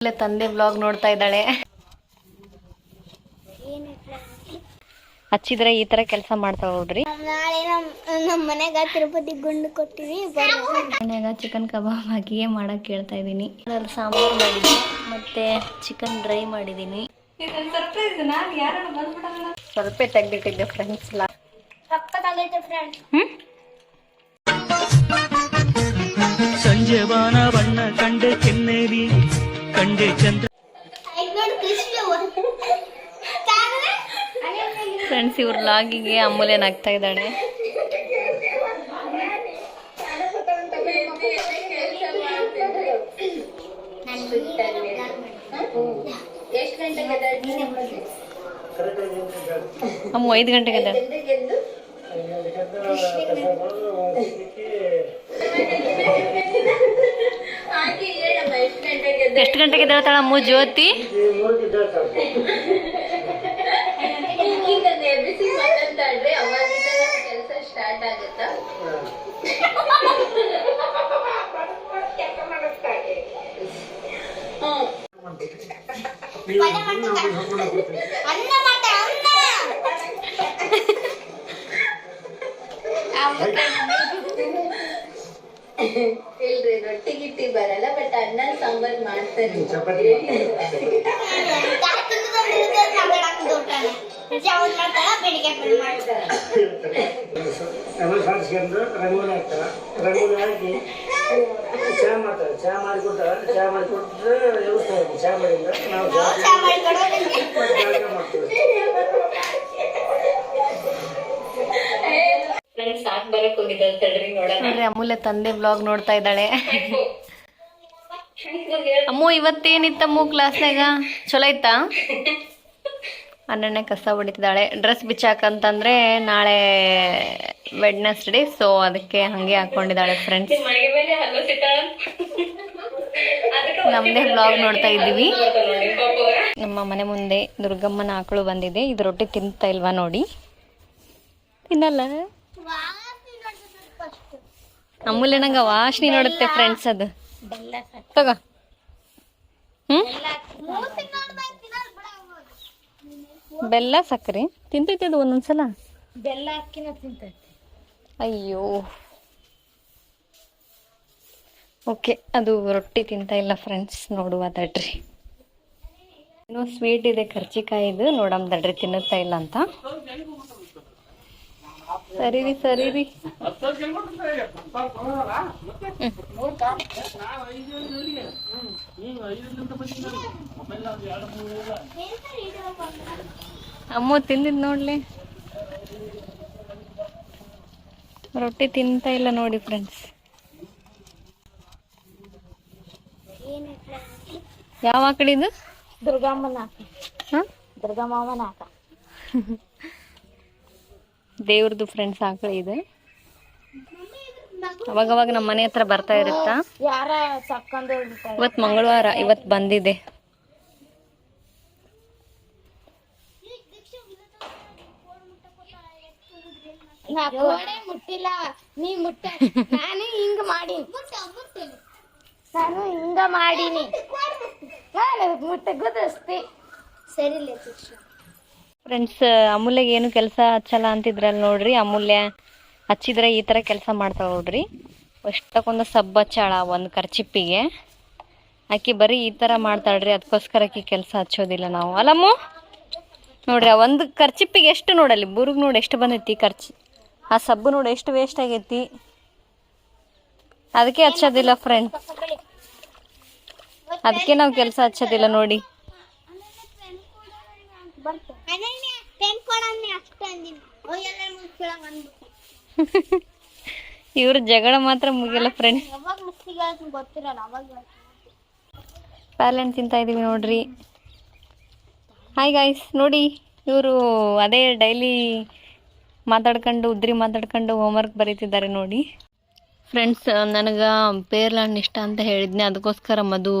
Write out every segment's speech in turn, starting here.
ಇಲ್ಲೇ ತಂದೆ ಬ್ಲಾಗ್ ನೋಡ್ತಾ ಇದ್ದಾಳೆ. ಹಚ್ಚಿದ್ರೆ ಈ ತರ ಕೆಲಸ ಮಾಡ್ತಾ ನೋಡ್ರಿ ನಾಳೆ ನಮ್ ನಮ್ಮ ಮನೆಗ ತಿರುಪತಿ ಗುಂಡು ಕೊಟ್ಟಿವಿ ಮನೆಯಾಗ ಚಿಕನ್ ಕಬಾಬ್ ಹಾಕಿಯೇ ಮಾಡಕ್ ಕೇಳ್ತಾ ಇದೀನಿ ಅದ್ರಲ್ಲಿ ಸಾಂಬಾರ್ ಮಾಡಿದ್ದೀನಿ. ಮತ್ತೆ ಚಿಕನ್ ಡ್ರೈ ಮಾಡಿದೀನಿ ಸ್ವಲ್ಪ ತೆಗ್ದಿಟ್ಟಿದ್ದೆ ಫ್ರೆಂಡ್ಸ್ ಸಕ್ಕತ್ತಾಗೈತೆ ಫ್ರೆಂಡ್ ಇವ್ರ ಲಾಗಿಗೆ ಅಮೂಲ್ಯ ಆಗ್ತಾ ಇದ್ದಾಳೆ. ಅಮ್ಮ ಐದು ಗಂಟೆಗೆ ಎದ್ದಾಳೆ. ಎಷ್ಟು ಗಂಟೆಗೆ ಎದ್ದೇಳ್ತಾಳ ಅಮ್ಮ ಜ್ಯೋತಿ? ಅನ್ನ ಮಾಡ ಅನ್ನ. ಇಲ್ರಿ ರೊಟ್ಟಿ ಗಿಟ್ಟಿ ಬರಲ್ಲ ಬಟ್ ಅನ್ನ ಸಾಂಬಾರ್ ಮಾಡ್ತಾರೆ. ಜಾವನ್ ಮಾಡ್ತಾರ. ಬೆಳಿಗ್ಗೆ ಮಾಡ್ತಾರ ಸಾರಿಸ್ಕೊಂಡು ರಂಗೋಲಿ ಹಾಕ್ತಾರ. ರಂಗೋಲಿ ಹಾಕಿ ಚಹಾ ಮಾಡ್ತಾರೆ. ಚಹಾ ಮಾಡಿಕೊಡ್ತಾರ ಚಹಾ ಮಾಡಿಕೊಟ್ರೆ ವ್ಯವಸ್ಥೆ ಆಗುತ್ತೆ. ಚಹಾ ಮಾಡಿದ್ರೆ ನಾವು. ಜಳಕ ಮಾಡ್ತೀವಿ. ನೋಡ್ರಿ ಅಮೂಲ್ಯ ತಂದೆ ಬ್ಲಾಗ್ ನೋಡ್ತಾ ಇದ್ದಾಳೆ. ಅಮ್ಮು ಇವತ್ತೇನಿತ್ತಮ್ಮು ಕ್ಲಾಸ್ನಾಗ ಚಲೋ ಇತ್ತ ಅನ್ನೆ ಕಸ ಹೊಡಿತಿದ್ದಾಳೆ ಡ್ರೆಸ್ ಬಿಚ್ಚಾಕಂತಂದ್ರೆ ನಾಳೆ ವೆಡ್ನೆಸ್ಡೇ ಸೊ ಅದಕ್ಕೆ ಹಂಗೆ ಹಾಕೊಂಡಿದ್ದಾಳೆ ಫ್ರೆಂಡ್ಸ್ ನಮ್ದೇ ಬ್ಲಾಗ್ ನೋಡ್ತಾ ಇದ್ದೀವಿ. ನಮ್ಮ ಮನೆ ಮುಂದೆ ದುರ್ಗಮ್ಮನ ಆಕಳು ಬಂದಿದೆ. ಇದು ರೊಟ್ಟಿ ತಿಂತಾ ಇಲ್ವಾ ನೋಡಿ. ತಿನ್ನಲ್ಲ? ಅಮೂಲ್ಯ ನಂಗೆ ವಾಶ್ನಿ ನೋಡುತ್ತೆ ಫ್ರೆಂಡ್ಸ್ ಅದು. ತಗೋ. ಹ್ಮ್? ಬೆಲ್ಲ, ಸಕ್ಕರೆ. ತಿಂತೈತೆ ಅದು ಒಂದೊಂದ್ಸಲ? ಬೆಲ್ಲ ಅಕ್ಕಿನ ತಿಂತೈತಿ. ಅಯ್ಯೋ. ಓಕೆ ಅದು ರೊಟ್ಟಿ ತಿಂತ ಇಲ್ಲ ಫ್ರೆಂಡ್ಸ್ ನೋಡುವ ತಡ್ರಿ ಏನೋ ಸ್ವೀಟ್ ಇದೆ ಕರ್ಚಿಕಾಯಿದು ನೋಡಮ್ ತಡ್ರಿ ತಿನ್ನುತ್ತಾ ಇಲ್ಲ ಅಂತ. ಸರಿ ರೀ ಸರಿ ರೀ ಅಮ್ಮ ತಿಂದಿದ್ ನೋಡ್ಲಿ. ರೊಟ್ಟಿ ತಿಂತ ಇಲ್ಲ ನೋಡಿ ಫ್ರೆಂಡ್ಸ್ ಯಾವ ಆಕಳಿದು ದುರ್ಗಮ್ಮನ ಹಾ? ದುರ್ಗಮ್ಮನ ಆಕ ದೇವ್ರದ್ದು ಫ್ರೆಂಡ್ಸ್ ಆಕಳಿ ಇದೆ. ಅವಾಗವಾಗ ಅವಾಗ ನಮ್ಮ ಮನೆ ಹತ್ರ ಬರ್ತಾ ಇರುತ್ತಾ? ಇವತ್ ಮಂಗಳವಾರ ಇವತ್ ಬಂದಿದೆ. ನಾ ಕೋಡೆ ಮುಟ್ಟಿಲ್ಲ ನೀ ಮುಟ್ಟ. ನಾನು ಹಿಂಗ ಮಾಡೀನಿ. ನಾನು ಹಿಂಗ ಮಾಡೀನಿ. ನಾನು ಮುಟ್ಟ ಗುದಿಸ್ತಿ ಸರಿ ಫ್ರೆಂಡ್ಸ್ ಅಮೂಲ್ಯಗೆ ಏನು ಕೆಲಸ ಹಚ್ಚಲ್ಲ ಅಂತಿದ್ರಲ್ಲ ನೋಡ್ರಿ. ಅಮೂಲ್ಯ ಹಚ್ಚಿದ್ರೆ ಈ ಥರ ಕೆಲಸ ಮಾಡ್ತಾಳ ನೋಡ್ರಿ. ಎಷ್ಟಕ್ಕೊಂದು ಸಬ್ಬ ಹಚ್ಚಾಳ ಒಂದು ಖರ್ಚಿಪ್ಪಿಗೆ. ಆಕಿ ಬರೀ ಈ ಥರ ಮಾಡ್ತಾಳ್ರಿ. ಅದಕ್ಕೋಸ್ಕರ ಆಕಿ ಕೆಲಸ ಹಚ್ಚೋದಿಲ್ಲ ನಾವು. ಅಲ್ಲಮ್ಮ? ನೋಡ್ರಿ ಆ ಒಂದು ಖರ್ಚಿಪ್ಪಿಗೆ ಎಷ್ಟು ನೋಡಲ್ಲಿ? ಬುರುಗ್ ನೋಡಿ ಎಷ್ಟು ಬಂದೈತಿ ಖರ್ಚು? ಆ ಸಬ್ಬು ನೋಡಿ ಎಷ್ಟು ವೇಸ್ಟ್ ಆಗೈತಿ. ಅದಕ್ಕೆ ಹಚ್ಚೋದಿಲ್ಲ ಫ್ರೆಂಡ್ ಅದಕ್ಕೆ ನಾವು ಕೆಲಸ ಹಚ್ಚೋದಿಲ್ಲ ನೋಡಿ. ಇವ್ರ ಜಗಳ ಮಾತ್ರ ಮುಗಿಯಲ್ಲ ಫ್ರೆಂಡ್ ಪ್ಯಾಲೆಂಟ್ ತಿಂತಾ ಇದೀವಿ ನೋಡ್ರಿ. ಹಾಯ್ ಗಾಯ್ಸ್ ನೋಡಿ ಇವರು ಅದೇ ಡೈಲಿ ಮಾತಾಡ್ಕೊಂಡು ಉದ್ರಿ ಮಾತಾಡ್ಕೊಂಡು ಹೋಮ್ವರ್ಕ್ ಬರೀತಿದ್ದಾರೆ ನೋಡಿ. ಫ್ರೆಂಡ್ಸ್ ನನಗೆ ಪೇರ್ಲ ಹಣ್ಣು ಇಷ್ಟ ಅಂತ ಹೇಳಿದ್ನೆ. ಅದಕ್ಕೋಸ್ಕರ ಮದು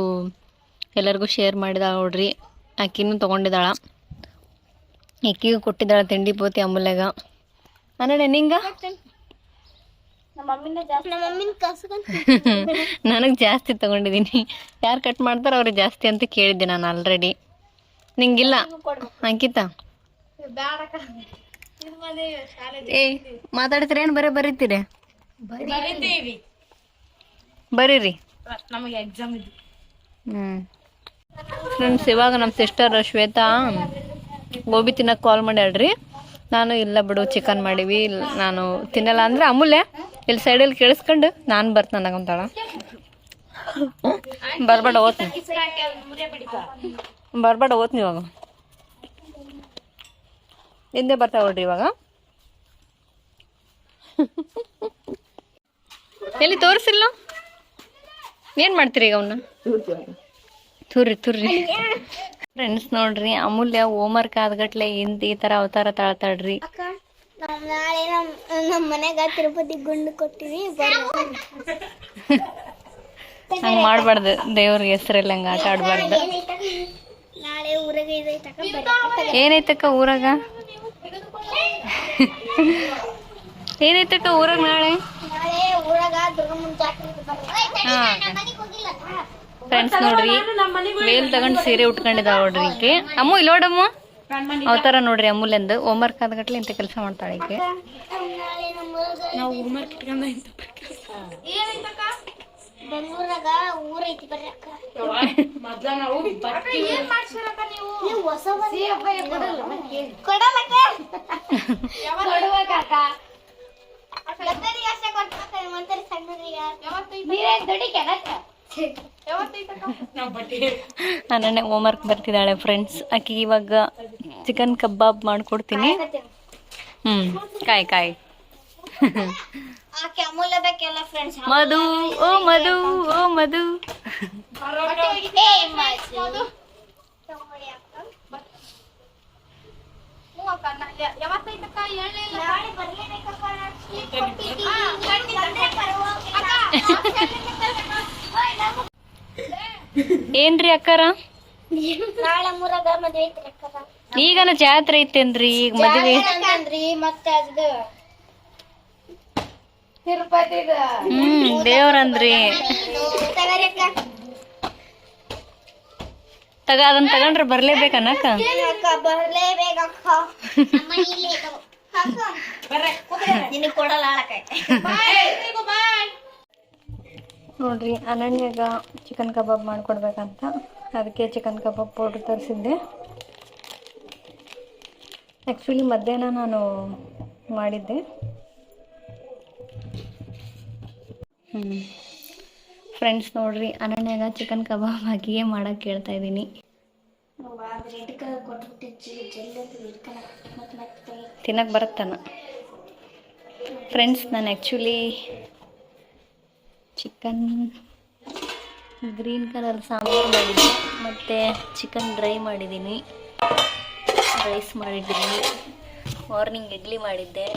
ಎಲ್ಲರಿಗೂ ಶೇರ್ ಮಾಡಿದ ನೋಡ್ರಿ. ಆಕಿನೂ ತೊಗೊಂಡಿದ್ದಾಳ. ಅಕ್ಕಿಗೂ ಕೊಟ್ಟಿದ್ದಾಳೆ ತಿಂಡಿ ಪೋತಿ ಅಮೂಲ್ಯಾಗ. ಅನ್ನಡೆ ನಿಂಗ? ನನಗೆ ಜಾಸ್ತಿ ತಗೊಂಡಿದ್ದೀನಿ ಯಾರು ಕಟ್ ಮಾಡ್ತಾರೋ ಅವ್ರಿಗೆ ಜಾಸ್ತಿ ಅಂತ ಕೇಳಿದ್ದೆ ನಾನು ಆಲ್ರೆಡಿ ನಿಂಗಿಲ್ಲ? ಅಂಕಿತಾ? ಬೇಡಕ್ಕ ಇದು ಮನೆ ಏ ಮಾತಾಡ್ತೀರಿ ಏನು ಬರೀ ಬರೀತೀರಿ? ಬರೀರಿ. ನಮಗೆ ಎಕ್ಸಾಮ್ ಹ್ಞೂ ಫ್ರೆಂಡ್ಸ್ ಇವಾಗ ನಮ್ಮ ಸಿಸ್ಟರ್ ಶ್ವೇತಾ ಗೋಬಿ ತಿನ್ನೋಕೆ ಕಾಲ್ ಮಾಡ್ಯಾಳ್ರಿ. ನಾನು ಇಲ್ಲ ಬಿಡು ಚಿಕನ್ ಮಾಡೀವಿ. ನಾನು ತಿನ್ನಲ್ಲ ಅಂದ್ರೆ ಅಮೂಲ್ಯ. ಇಲ್ಲಿ ಸೈಡಲ್ಲಿ ಕೇಳಿಸ್ಕೊಂಡು ನಾನು ಬರ್ತೇನೆ ಅನ್ನಕೊಂತಾಳ ಬರ್ಬೇಡ ಓದ್ತೀನಿ. ಬರ್ಬೇಡ ಓದ್ತೀನಿ ಇವಾಗ. ಹಿಂದೆ ಬರ್ತಾವ ನೋಡ್ರಿ ಇವಾಗ. ಎಲ್ಲಿ ತೋರಿಸಿಲ್ಲ ಏನು ಮಾಡ್ತೀರಿ ಈಗ ಅವನ್ನ ತುರ್ರಿ ತುರ್ರಿ. ಫ್ರೆಂಡ್ಸ್ ನೋಡ್ರಿ ಅಮೂಲ್ಯ ಹೋಮ್ವರ್ಕ್ ಆದ್ಗಟ್ಲೆ ಇಂತ ಈ ತರ ಅವತಾರ ತಾಳ್ತಾಳ್ರಿ. ನಾಳೆ ನಮ್ಮ ಮನೆಗ ತಿರುಪತಿ ಗುಂಡು ಕೊಟ್ಟಿವಿ ಹಂಗ ಮಾಡ್ಬಾರ್ದು ದೇವ್ರಿಗೆ ಹೆಸರೆಲ್ಲ ಹಂಗ ಆಟ ಆಡ್ಬಾರ್ದು. ಏನೈತಕ್ಕ ಊರಾಗ ಏನೈತಕ್ಕ ಊರಾಗ ನಾಳೆ ನಾಳೆ ಊರಾಗ ದುರ್ಗಮ್ಮನ ಜಾತ್ರೆ ಐತೆ ಬರ್ರಿ. ಹಾ ಮನೆಗ್ ಊರಾಗ ನಾಳೆ? ಫ್ರೆಂಡ್ಸ್ ನೋಡ್ರಿ ಮೇಲ್ ತಗೊಂಡ್ ಸೀರೆ ಉಟ್ಕೊಂಡಿದಾವ ನೋಡ್ರಿ ಈಕೆ. ಅಮ್ಮು ಇಲ್ಲೋಡಮ್ಮ ಅವತಾರ ನೋಡ್ರಿ ಅಮೂಲ್ಯಂದು ಹೋಮ್ವರ್ಕ್ ಆದ್ಗಟ್ಲೆ ಇಂತ ಕೆಲಸ ಮಾಡ್ತಾಳೆ ಈಕೆ. ಇಟ್ಕೊಂಡ್ ನಮ್ಮ ಏನೈತಕ್ಕ ಬೆಂಗಳೂರಾಗ ಊರ್ ಐತಿ ಬರ್ರಿ ಅಕ್ಕ. ಏನ್ ಮಾಡ್ಸಿರಕ್ಕ ನೀವು? ನೀವು ಹೊಸ ಕೊಡಲ್ಲಕ್ಕ ಕೊಡ್ಬೇಕಕ್ಕ ಗದ್ದರಿ ಅಷ್ಟೇ ಕೊಡ್ಬೇಕ ಮಂತರಿ ಸಣ್ಣದ್ರಿಗೆ. ನೀರೇನ್ ದುಡಿಕೆನಕ್ಕ ನನ್ನೇ ಹೋಮ್ವರ್ಕ್ ಬರ್ತಿದ್ದಾಳೆ ಫ್ರೆಂಡ್ಸ್ ಆಕೆ ಇವಾಗ ಚಿಕನ್ ಕಬಾಬ್ ಮಾಡ್ಕೊಡ್ತೀನಿ. ಹ್ಮ್ ಕಾಯಿ ಕಾಯ್. ಆಕೆ ಅಮೂಲ್ಯದಕ್ಕೆಲ್ಲ ಫ್ರೆಂಡ್ಸ್ ಮಧು ಓ ಮಧು ಓ ಮಧು. ಏನ್ರಿ ಅಕ್ಕಾರ? ನಾಳೆ ಮೂರಾಗ ಮದ್ವೆ ಐತ್ರಿ ಅಕ್ಕರ. ಈಗನ ಜಾತ್ರೆ ಐತೇನ್ರಿ ಈಗ ಮದ್ವೆ ಮತ್ತೆ ಅದು ಹ್ಮ್ ದೇವ್ರಂದ್ರಿ. ತಗ ಅದನ್ನ ತಗೊಂಡ್ರೆ ಆಳಕಾಯಿ ನೋಡ್ರಿ ಅನನ್ಯಾಗ ಚಿಕನ್ ಕಬಾಬ್ ಮಾಡ್ಕೊಡ್ಬೇಕಂತ. ಅದಕ್ಕೆ ಚಿಕನ್ ಕಬಾಬ್ ಪೌಡ್ರ್ ತರಿಸಿದ್ದೆ. ಆ್ಯಕ್ಚುಲಿ ಮಧ್ಯಾಹ್ನ ನಾನು ಮಾಡಿದ್ದೆ. ಹ್ಞೂ ಫ್ರೆಂಡ್ಸ್ ನೋಡ್ರಿ ಅನನ್ಯಾಗ ಚಿಕನ್ ಕಬಾಬ್ ಹಾಕಿಯೇ ಮಾಡಕ್ಕೆ ಕೇಳ್ತಾ ಇದ್ದೀನಿ ತಿನ್ನಕ್ಕೆ ಬರುತ್ತಾನ? ಫ್ರೆಂಡ್ಸ್ ನಾನು actually chicken green colour sambar ಮಾಡಿದ್ದೆ. ಮತ್ತು ಚಿಕನ್ ಡ್ರೈ ಮಾಡಿದ್ದೀನಿ. ರೈಸ್ ಮಾಡಿದ್ದೀನಿ. ಮಾರ್ನಿಂಗ್ ಇಡ್ಲಿ ಮಾಡಿದ್ದೆ.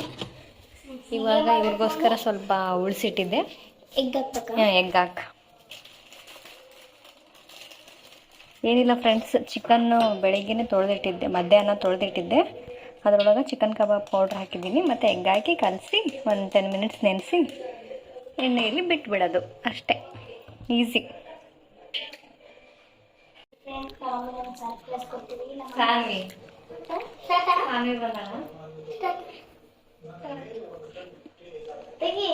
ಇವಾಗ ಇವ್ರಿಗೋಸ್ಕರ ಸ್ವಲ್ಪ ಉಳಿಸಿಟ್ಟಿದ್ದೆ. ಎಗ್ ಹಾಕ. ಏನಿಲ್ಲ ಫ್ರೆಂಡ್ಸ್ ಚಿಕನ್ನು ಬೆಳಿಗ್ಗೆನೆ ತೊಳೆದಿಟ್ಟಿದ್ದೆ ಮಧ್ಯಾಹ್ನ ತೊಳೆದಿಟ್ಟಿದ್ದೆ. ಅದರೊಳಗೆ ಚಿಕನ್ ಕಬಾಬ್ ಪೌಡ್ರ್ ಹಾಕಿದ್ದೀನಿ ಮತ್ತು ಎಗ್ ಹಾಕಿ ಕಲಸಿ ಒಂದು ಟೆನ್ ಮಿನಿಟ್ಸ್ ನೆನೆಸಿ ಎಣ್ಣೆಯಲ್ಲಿ ಬಿಟ್ಬಿಡೋದು ಅಷ್ಟೇ ಈಸಿ ಸಾನ್ವಿ ಸಾನ್ವಿ ಬಂದಾಳ ತೆಗಿ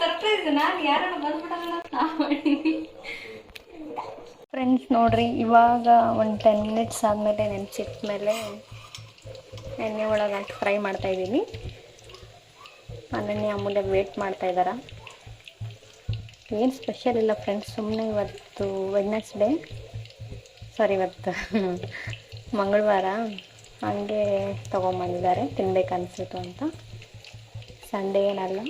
ಸರ್ಪ್ರೈಸ್ ಫ್ರೆಂಡ್ಸ್ ನೋಡ್ರಿ, ಇವಾಗ ಒಂದು ಟೆನ್ ಮಿನಿಟ್ಸ್ ಆದಮೇಲೆ ನೆನೆಸಿಟ್ಟ ಮೇಲೆ ಎಣ್ಣೆ ಒಳಗೆ ಹಾಕಿ ಫ್ರೈ ಮಾಡ್ತಾ ಇದ್ದೀನಿ. ಅನನ್ಯ ಅಮೂಲ್ಯ ವೇಟ್ ಮಾಡ್ತಾ ಇದ್ದಾರ ಏನು ಸ್ಪೆಷಲ್ ಇಲ್ಲ ಫ್ರೆಂಡ್ಸ್ ಸುಮ್ಮನೆ ಇವತ್ತು ವೆಡ್ನೆಸ್ಡೇ ಸಾರಿ ಇವತ್ತು ಮಂಗಳವಾರ. ಹಂಗೆ ತೊಗೊಂಬಂದಿದ್ದಾರೆ ಅನಿಸಿತು ಅಂತ. ಸಂಡೇ ಏನಲ್ಲ.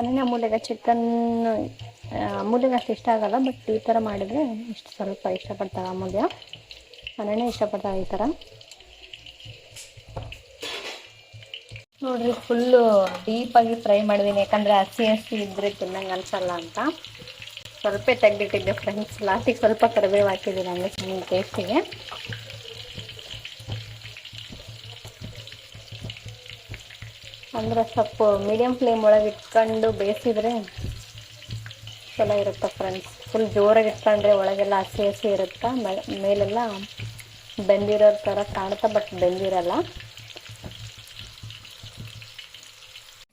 ಅನನ್ಯ ಅಮೂಲ್ಯಗ ಚಿಕನ್ ಅಮೂಲ್ಯಗೆ ಅಷ್ಟು ಇಷ್ಟ ಆಗಲ್ಲ ಬಟ್ ಈ ಥರ ಮಾಡಿದರೆ ಇಷ್ಟು ಸ್ವಲ್ಪ ಇಷ್ಟಪಡ್ತಾಳೆ ಅಮೂಲ್ಯ ಅನನ್ಯ ಇಷ್ಟಪಡ್ತಾಳೆ ಈ ಥರ ನೋಡ್ರಿ ಫುಲ್ಲು ಡೀಪಾಗಿ ಫ್ರೈ ಮಾಡಿದ್ದೀನಿ ಯಾಕಂದರೆ ಹಸಿ ಹಸಿ ಇದ್ದರೆ ತಿನ್ನಂಗೆ ಅನ್ಸಲ್ಲ ಅಂತ. ಸ್ವಲ್ಪ ತೆಗ್ದಿಟ್ಟಿದ್ದೆ ಫ್ರೆಂಡ್ಸ್ ಲಾಸ್ಟಿಗೆ ಸ್ವಲ್ಪ ಕರಿಬೇವು ಹಾಕಿದ್ದೀನಿ ಸುಮ್ಮನೆ ಟೇಸ್ಟಿಗೆ ಅಂದ್ರೆ ಸ್ವಲ್ಪ ಮೀಡಿಯಮ್ ಫ್ಲೇಮ್ ಒಳಗೆ ಇಟ್ಕೊಂಡು ಬೇಯಿಸಿದ್ರೆ ಚಲೋ ಇರುತ್ತೆ ಫ್ರೆಂಡ್ಸ್ ಫುಲ್ ಜೋರಾಗಿ ಇಟ್ಕೊಂಡ್ರೆ ಒಳಗೆಲ್ಲ ಹಸಿ ಹಸಿ ಇರುತ್ತೆ? ಮೇ- ಮೇಲೆಲ್ಲ ಬೆಂದಿರೋ ಥರ ಕಾಣುತ್ತೆ ಬಟ್ ಬೆಂದಿರಲ್ಲ.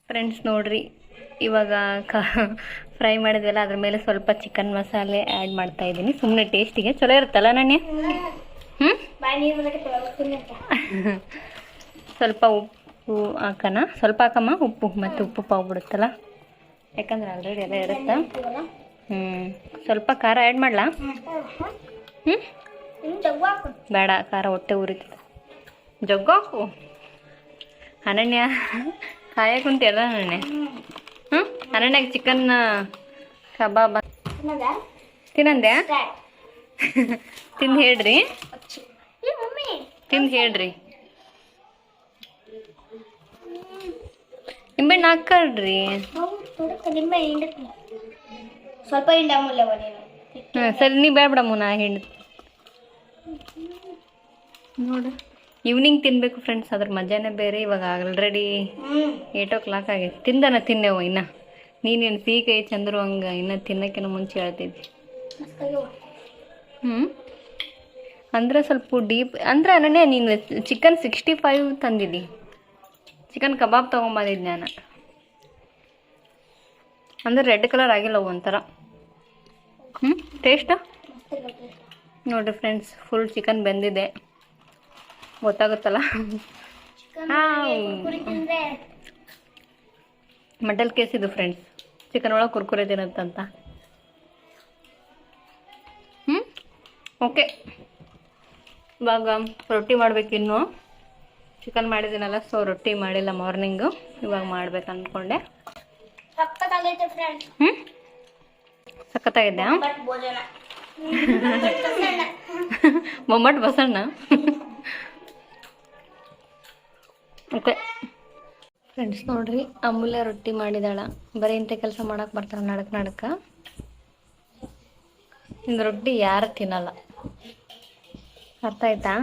ಫ್ರೆಂಡ್ಸ್ ನೋಡ್ರಿ ಇವಾಗ ಕ ಫ್ರೈ ಮಾಡಿದ್ವಲ್ಲ ಅದ್ರ ಮೇಲೆ ಸ್ವಲ್ಪ ಚಿಕನ್ ಮಸಾಲೆ ಆ್ಯಡ್ ಮಾಡ್ತಾ ಇದ್ದೀನಿ. ಸುಮ್ಮನೆ ಟೇಸ್ಟಿಗೆ ಚಲೋ ಇರುತ್ತಲ್ಲ ನಾನೇ ಹ್ಞೂ ಸ್ವಲ್ಪ ಉಪ್ಪು ಹಾಕೋಣ ಸ್ವಲ್ಪ ಹಾಕಮ್ಮ ಉಪ್ಪು ಮತ್ತು ಉಪ್ಪು ಪಾವು ಬಿಡುತ್ತಲ್ಲ? ಯಾಕಂದ್ರೆ ಆಲ್ರೆಡಿ ಎಲ್ಲ ಇರುತ್ತೆ? ಹ್ಞೂ ಸ್ವಲ್ಪ ಖಾರ ಆ್ಯಡ್ ಮಾಡಲಾ? ಹ್ಞೂ ಬೇಡ ಖಾರ ಹೊಟ್ಟೆ ಉರಿತದೆ. ಜಗ್ಗಾಕು ಹಾಕು. ಅನನ್ಯ ಕಾಯಕ್ಕೆ ಎಲ್ಲ ಅನನ್ಯ? ಹ್ಞೂ ಅನನ್ಯಾಗ ಚಿಕನ್ ಕಬಾಬ್. ತಿನ್ನಂದೆ ತಿಂದು ಹೇಳ್ರಿ. ತಿಂದು ಹೇಳ್ರಿ. ನಿಂಬೆಹಣ್ಣು ಹಾಕಲ್ರಿ ನಿಂಬೆ ಸ್ವಲ್ಪ ಹಿಂಡ ನೀನು. ಹ್ಞೂ ಸರಿ ನೀ ಬೇಡ ಬಿಡಮ್ಮ ನಾ ಹೆಣ್ಣು ನೋಡು. ಈವ್ನಿಂಗ್ ತಿನ್ನಬೇಕು ಫ್ರೆಂಡ್ಸ್ ಅದ್ರ ಮಜಾನೇ ಬೇರೆ ಇವಾಗ ಆಲ್ರೆಡಿ ಏಟ್ ಓ ಕ್ಲಾಕ್ ಆಗೈತೆ. ತಿಂದನ ತಿನ್ನೇವು ಇನ್ನ? ನೀನೇನು ಸೀ ಕೈ ಚಂದ್ರು ಹಂಗೆ ಇನ್ನು ತಿನ್ನೋಕ್ಕಿನ್ನ ಮುಂಚೆ ಹೇಳ್ತಿದ್ವಿ ಹ್ಞೂ ಅಂದ್ರೆ ಸ್ವಲ್ಪ ಡೀಪ್ ಅಂದ್ರೆ ಅನನ್ಯ ನೀನು ಚಿಕನ್ ಸಿಕ್ಸ್ಟಿ ಫೈವ್ ತಂದಿದ್ದಿ. ಚಿಕನ್ ಕಬಾಬ್ ತೊಗೊಂಬಂದಿದ್ದು ನಾನು. ಅಂದರೆ ರೆಡ್ ಕಲರ್ ಆಗಿಲ್ಲ ಒಂಥರ. ಹ್ಞೂ ಟೇಸ್ಟ ನೋಡಿ ಫ್ರೆಂಡ್ಸ್ ಫುಲ್ ಚಿಕನ್ ಬೆಂದಿದೆ. ಗೊತ್ತಾಗುತ್ತಲ್ಲ? ಮಟಲ್ ಕೇಸ್ ಇದು ಫ್ರೆಂಡ್ಸ್ ಚಿಕನ್ ಒಳಗೆ ಕುರ್ಕುರೆ ತಿನ್ನತ್ತಂತ. ಹ್ಞೂ ಓಕೆ ಇವಾಗ ರೊಟ್ಟಿ ಮಾಡಬೇಕಿನ್ನು. ಚಿಕನ್ ಮಾಡಿದ್ದೀನಲ್ಲ ಸೊ ರೊಟ್ಟಿ ಮಾಡಿಲ್ಲ ಮಾರ್ನಿಂಗು ಇವಾಗ ಮಾಡ್ಬೇಕು ಅಂದ್ಕೊಂಡೆ ಹ್ಞೂ ಸಖತ್ತಾಗಿದ್ದೆ ಮೊಮ್ಮಟ್ ಬಸಣ್ಣ. ಓಕೆ ಫ್ರೆಂಡ್ಸ್ ನೋಡ್ರಿ ಅಮೂಲ್ಯ ರೊಟ್ಟಿ ಮಾಡಿದಾಳ. ಬರೀ ಇಂಥ ಕೆಲಸ ಮಾಡಕ್ಕೆ ಬರ್ತಾಳೆ ನಡಕ್ ನಡಕ. ಇಂದು ರೊಟ್ಟಿ ಯಾರು ತಿನ್ನಲ್ಲ. ಅರ್ಥ ಆಯ್ತಾ?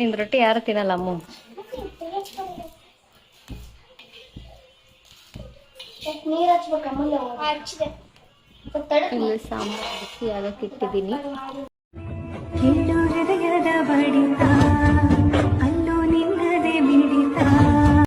ನಿಂದು ರೊಟ್ಟಿ ಯಾರು ತಿನ್ನಲ್ಲ ಅಮ್ಮು? ಇಲ್ಲಿ ಸಾಂಬಾರು ಬಿಸಿ ಆಗಕ್ಕೆ ಇಟ್ಟಿದ್ದೀನಿ ಹಿಂಡು